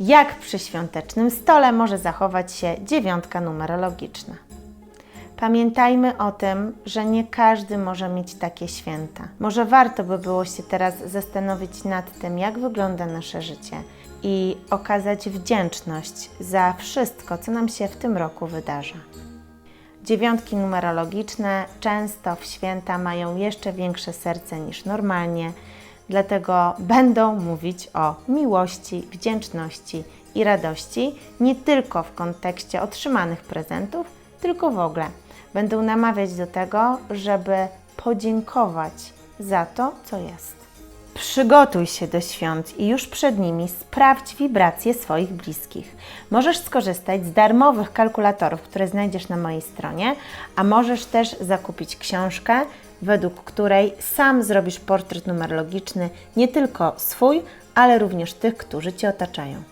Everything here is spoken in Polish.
Jak przy świątecznym stole może zachować się dziewiątka numerologiczna? Pamiętajmy o tym, że nie każdy może mieć takie święta. Może warto by było się teraz zastanowić nad tym, jak wygląda nasze życie i okazać wdzięczność za wszystko, co nam się w tym roku wydarza. Dziewiątki numerologiczne często w święta mają jeszcze większe serce niż normalnie, dlatego będą mówić o miłości, wdzięczności i radości nie tylko w kontekście otrzymanych prezentów, tylko w ogóle. Będą namawiać do tego, żeby podziękować za to, co jest. Przygotuj się do świąt i już przed nimi sprawdź wibracje swoich bliskich. Możesz skorzystać z darmowych kalkulatorów, które znajdziesz na mojej stronie, a możesz też zakupić książkę, według której sam zrobisz portret numerologiczny nie tylko swój, ale również tych, którzy Cię otaczają.